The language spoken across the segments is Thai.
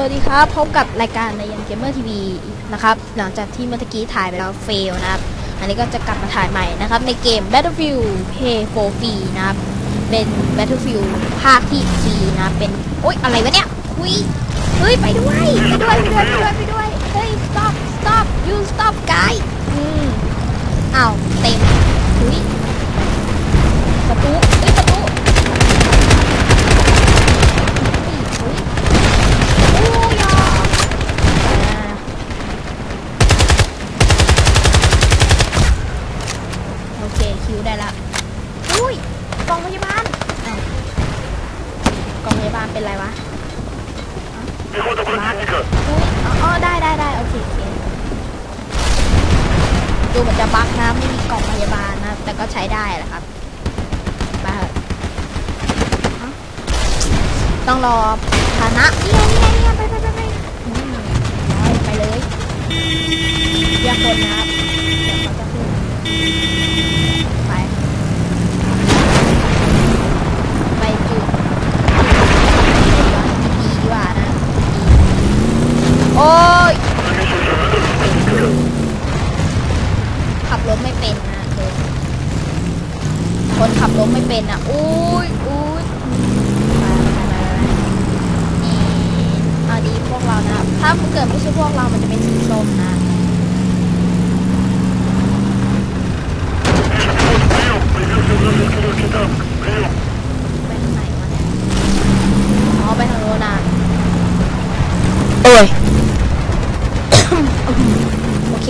สวัสดีครับ พบกับรายการในยันเกมเมอร์ทีวีนะครับ หลังจากที่เมื่อกี้ถ่ายไปแล้วเฟลนะครับ อันนี้ก็จะกลับมาถ่ายใหม่นะครับ ในเกม Battlefield Pay for Free นะครับ เป็น Battlefield ภาคที่ 4 นะ เป็นโอ๊ยอะไรวะเนี่ยคุยเฮ้ย ไปด้วย ไปด้วย ไปด้วย ไปด้วยไปด้วยเฮ้ย stop stop you stop guy อืมอ้าว เต็มคุย ดูเหมือนจะบั๊กนะไม่มีกล่องพยาบาลนะแต่ก็ใช้ได้แหละครับมาต้องรอฐานะเนี่ยเนี่ยเนี่ไงไปไปไปไปไปไปเลยอย่ากดนนะครับเดี๋ยวเขาจะขึ้น ย โอเค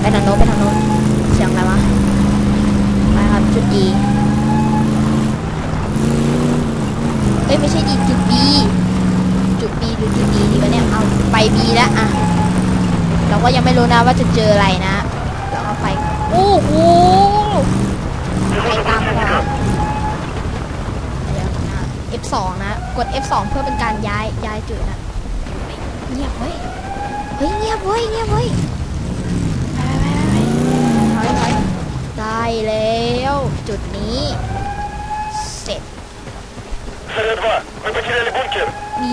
ไปทางโน้นไปทางโน้นเสียงอะไรวะไปครับจุดดีเอ้ยไม่ใช่ดีจุดบีจุดบีหรือจุดดีดีวะเนี่ยเอาไปบีแล้วอะเราก็ยังไม่รู้นะว่าจะเจออะไรนะเราก็ไปโอ้โหไปตามมาแล้เดี๋ยวนะ F2 นะ กด F2 เพื่อเป็นการย้ายย้ายจุดนะ เงียบไว้เฮ้ยเงียบไว้ยเงียบไว้ไยได้แล้ว จุดนี้ เสร็จ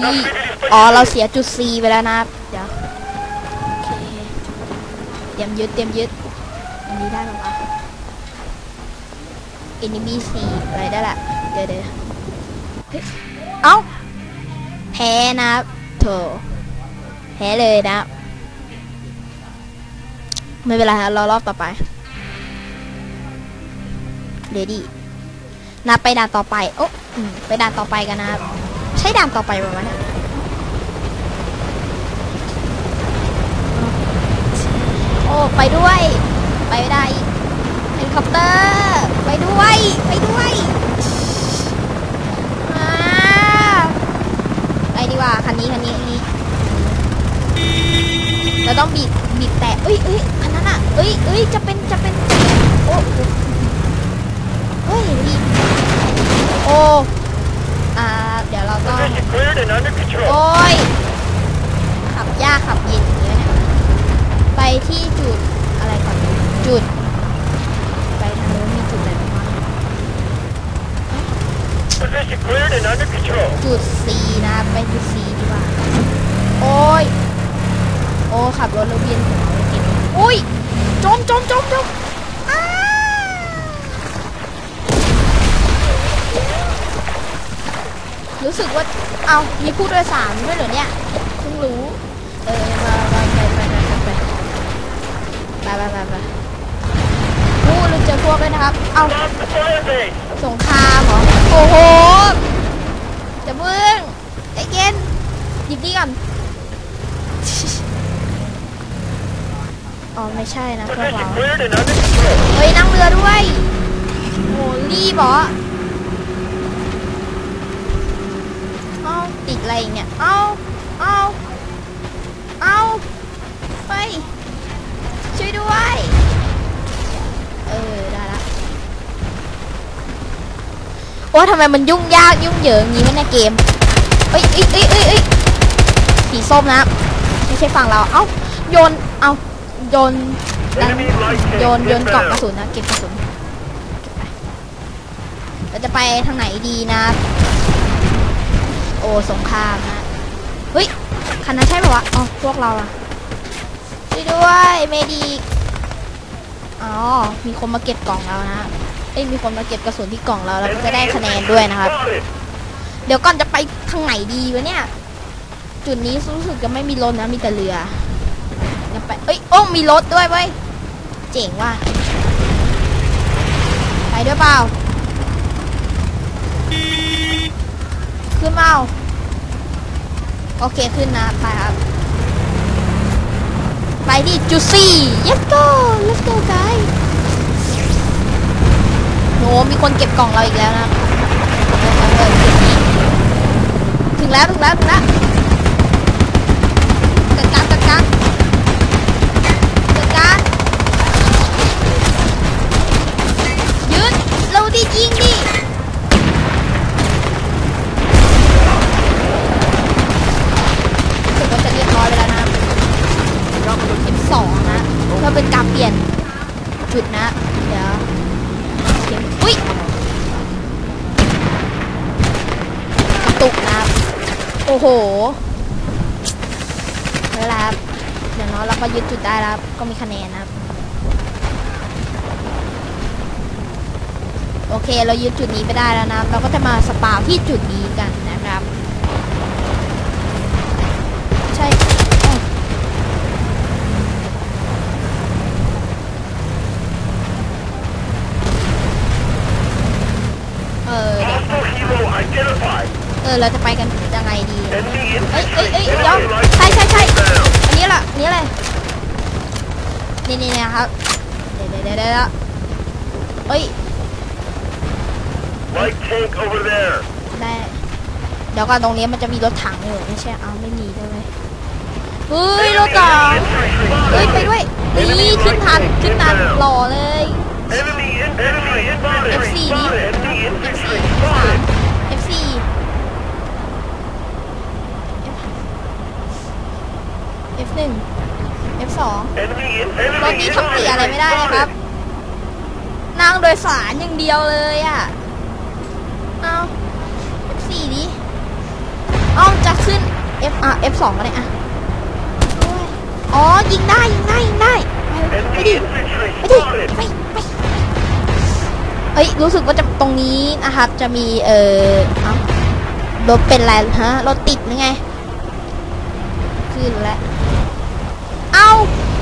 นี่อ๋อ เราเสียจุด C ไปแล้วนะเดี๋ยวเตรียมยึดเตรียมยึดอันนี้ได้หรอวะ enemy C อะไรได้ละเดี๋ยวเดี๋ยวเอ้าแพ้นะเถอ พ้เลยนะ ไม่เป็นไรครับรอรอบต่อไปเดดี้นับไปด่านต่อไป โอ้อไปด่านต่อไปกันนะ ใช่ด่านต่อไปปะวะเนี่ยโอ้ ไปด้วย ไปไม่ได้เฮลิคอปเตอร์ ไปด้วย ไปด้วยอ่าไปดีกว่า คันนี้ คันนี้คันนี้ เราต้องบีบบีบแตะเอ้ยเอ้ยอันนั้นอะเอ้ยเอ้ยจะเป็นจะเป็นโอ้เฮ้ยบีโอ้อ่าเดี๋ยวเราต้องโอ้ยขับยากขับเย็นอย่างเงี้ยเนี่ยไปที่จุดอะไรก่อนจุด ไปทางนู้นมีจุดอะไรบ้างจุด C นะไปจุด C ดีกว่า ขับรถเราเวียนหัวเกิงอุ้ยจมจมจมจมรู้สึกว่า เอามีผู้โดยสารด้วยเหรอเนี่ยเพิ่งรู้ เออ มามาไปไปไปไปไปไปไปไปผู้เราเจอพวกเลยนะครับ เอาสงครามเหรอ โอ้โหจะเพิ่งใจเย็นหยิบนี่ก่อน อ๋อไม่ใช่นะเพื่อนเราเฮ้ยนั่งเรือด้วยโหรีบเหรอเอาติดอะไรเนี่ยเอาเอาเอาไปช่วยด้วยเออได้ละโอ้ทำไมมันยุ่งยากยุ่งเหยิงงี้วะในเกมเอ้ยเอ้ยเอ้ยเอ้ยสีส้มนะไม่ใช่ฝั่งเราเอ้าโยน เอา โยนโยนโยนกล่องกระสุนนะเก็บกระสุนเราจะไปทางไหนดีนะ โอ้สงครามนะเฮ้ยคันนั้นใช่ปะวะอ๋อพวกเราอะช่วยด้วยเมดิกอ๋อมีคนมาเก็บกล่องเรานะเอ้ยมีคนมาเก็บกระสุนที่กล่องเราแล้วก็จะได้คะแนนด้วยนะครับเดี๋ยวก่อนจะไปทางไหนดีวะเนี่ย จุดนี้รู้สึกจะไม่มีรถนะมีแต่เรือ จะไป เอ้ยโอ้มีรถด้วยเว้ย เจ๋งว่ะ ไปด้วยเปล่า ขึ้นเอาโอเคขึ้นนะ ไปครับ ไปที่จูซี่ let's go let's go guys โหมีคนเก็บกล่องเราอีกแล้วนะถึงแล้วถึงแล้วถึงแล้ว เวลาครับเดี๋ยวเนาะเราก็ยึดจุดได้แล้วครับก็มีคะแนนนะครับโอเค เรายึดจุดนี้ไปได้แล้วนะ เราก็จะมาสปาวที่จุดนี้กันนะครับ ใช่อ้าวเออเดี๋ยว Hostile helo identified. เออเราจะไปกันยังไงดี Enemy เอ้ย infantry. เอ้ยเอ้ยเดี๋ยว Enemy light ใช่ใช่ใช่ inbound. อันนี้แหละอันนี้เลยนี่นี่นะครับเดี๋ยวเดี๋ยวเดี๋ยวเดี๋ยวเอ้ย Light tank over there. ได้เดี๋ยวก่อนตรงนี้มันจะมีรถถังอยู่ไม่ใช่เอาไม่มีได้ไหมเฮ้ยรถถังเฮ้ยไปด้วย นี่ขึ้นทัน ขึ้นทันหล่อเลย Enemy infantry spotted. FC ดิ Spotted. Enemy F4 infantry สาม spotted. F4 F หนึ่ง F สอง Enemy รถ enemy นี้ทำเสียอะ ไรไม่ได้เลยครับ นั่งโดยสารอย่างเดียวเลยอะ เอาสี่ดิเอาจะขึ้น F อะ F สองก็ได้อะโอ้ยอ๋อ ยิงได้ ยิงได้ ยิงได้ ไปดิไปดิไปไปเอ้ย รู้สึกว่าจะตรงนี้นะครับ จะมี เอ่อเอารถเป็นไรฮะ รถติดหรือไง ขึ้นแล้ว เอา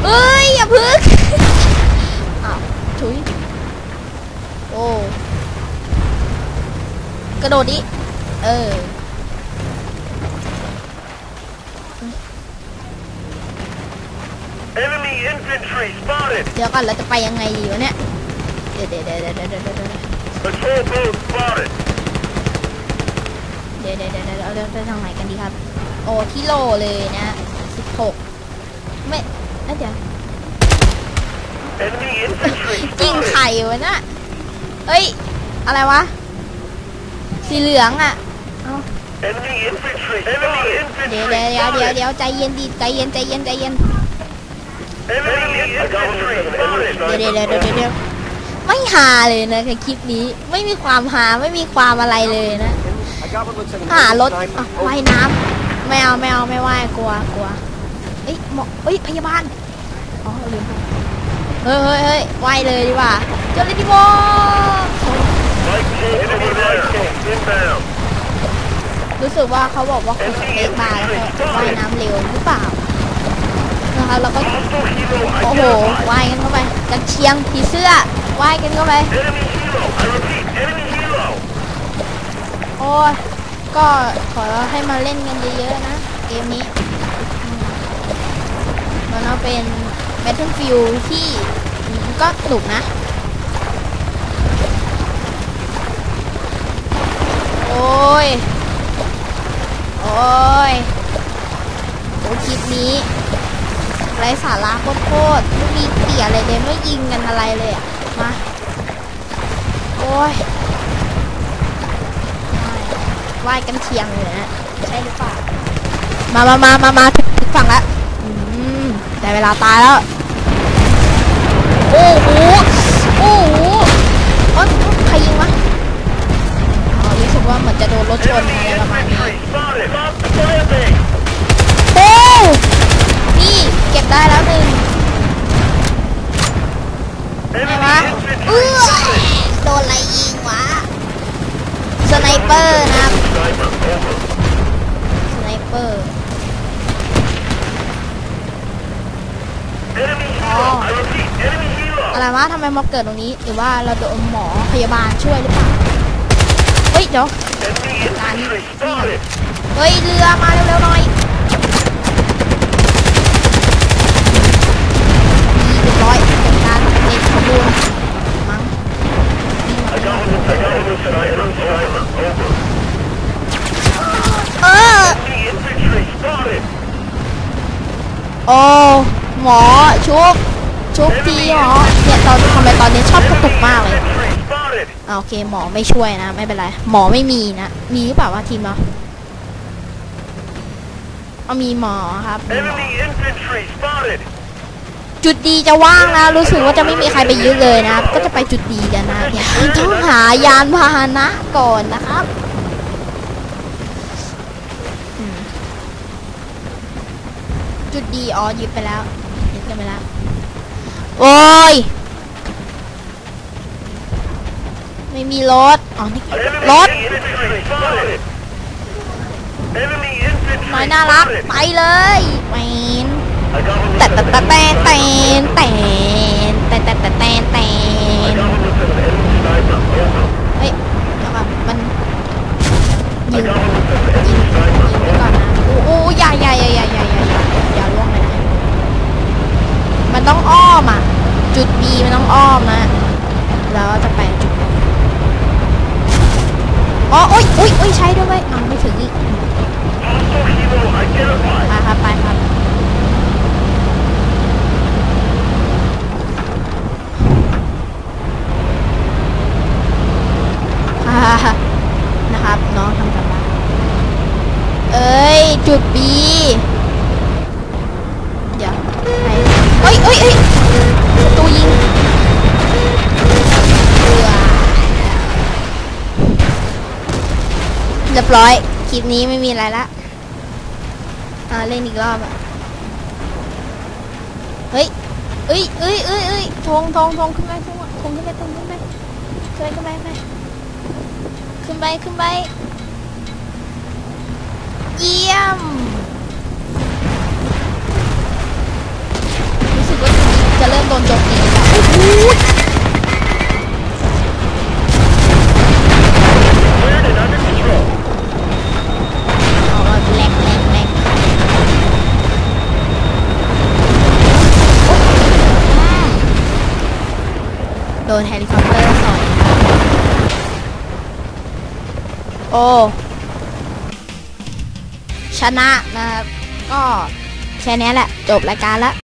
เอ้ย อย่าพึ่ง ถุยโอ้กระโดดดิเออ Enemy infantry spotted. เดี๋ยวก่อนเราจะไปยังไงดีวะเนี่ยเดี๋ยวเดี๋ยวเดี๋ยวเดี๋ยวเดี๋ยวเดี๋ยวเดี๋ยว Patrol boat spotted. เดี๋ยวเดี๋ยวเดี๋ยวเดี๋ยวเราเดินไปทางไหนกันดีครับ โอ้ที่โลเลยนะสิบหกไม่เอ้ยเดี๋ ยิงไข่วะน่ะเอ้ย อะไรวะ สีเหลืองอะเดี๋ยวเดี๋ยวเดี๋ยวเดี๋ยวใจเย็นดีใจเย็นใจเย็นใจเย็น เดี๋ยวเดี๋ยวเดี๋ยวเดี๋ยวไม่ฮาเลยนะคลิปนี้ไม่มีความฮาไม่มีความอะไรเลยนะหารถว่ายน้ำไม่เอาไม่เอาไม่ว่ายกลัวกลัวเอ้ยหมอเอ้ยพยาบาลอ๋อลืม เฮ้ยเฮ้ยเฮ้ยว่ายเลยดีกว่าเจ้าลิติโบรู้สึกว่าเขาบอกว่าคุณสเปคมาแล้วก็ว่ายน้ำเร็วหรือเปล่านะคะแล้วก็โอ้โหว่ายกันเข้าไปกันเชียงผีเสื้อว่ายกันเข้าไปโอ้ยก็ขอให้มาเล่นกันเยอะๆนะ เกมนี้อืมแล้วเนาเป็น Battlefield ที่ก็สนุกนะ โอ้ย โอ้ยโอ้คลิปนี้ไรสาระโคตรไม่มีเตี่ยอะไรเลยไม่ยิงกันอะไรเลยอะมา โอ้ยว่ายกันเคียงเลยนะใช่หรือเปล่า มามามามามาถึงฝั่งแล้วแต่เวลาตายแล้ว โอ้โห โอ้โหเอ๋อใครยิงวะอ๋อรู้สึกว่าเหมือนจะโดนรถชนอะไรประมาณนี้โอ้นี่เก็บได้แล้วหนึ่งอะไรวะเอือโดนอะไรยิงวะ สไนเปอร์นะคสไนเปอร์อ๋อาทำไมม็อบเกิดตรงนี้ หรือว่าเราโดนหมอพยาบาลช่วยหรือเปล่า เฮ้ยเดี๋ยว Enemy infantry spotted. เฮ้ยเรือมาเร็วๆหน่อยนี่เรียบร้อยเป็นการเอกขบวนมั้งเออโอ้หมอชุบ ชุบทีหมอเนี่ยตอนทำไมตอนนี้ชอบกระตุกมากเลย Infantry spotted. อ่าโอเคหมอไม่ช่วยนะไม่เป็นไรหมอไม่มีนะมีหรือเปล่าวะทีมเราเอามีหมอครับมีหมอ Enemy infantry spotted. จุดดีจะว่างนะ รู้สึกว่าจะไม่มีใครไปยึดเลยนะครับ ก็จะไปจุดดีกันนะเดี๋ยวต้องหายานพาหนะก่อนนะครับอืมจุดดีอ๋อยึดไปแล้วยึดกันไปแล้ว โอ้ย ไม่มีรถ อ๋อ นี่รถน้อยน่ารัก ไปเลยแมนแต่แต่แต่แต่แต่แต่แต่แต่แต่แต่ นี้ไม่มีอะไรละอ่าเล่นอีกรอบอะ เฮ้ยเอ้ยเอ้ยเอ้ยเอ้ยทงทงทงขึ้นไปทงทงขึ้นไปทงขึ้นไปขึ้นไปขึ้นไปขึ้นไปขึ้นไปเยี่ยม รู้สึกว่าจะเริ่มโดนโจมตีแล้ว นเฮลิคอปเตอร์สอยโอ้ชนะนะครับก็แค่นี้แหละ จบรายการละ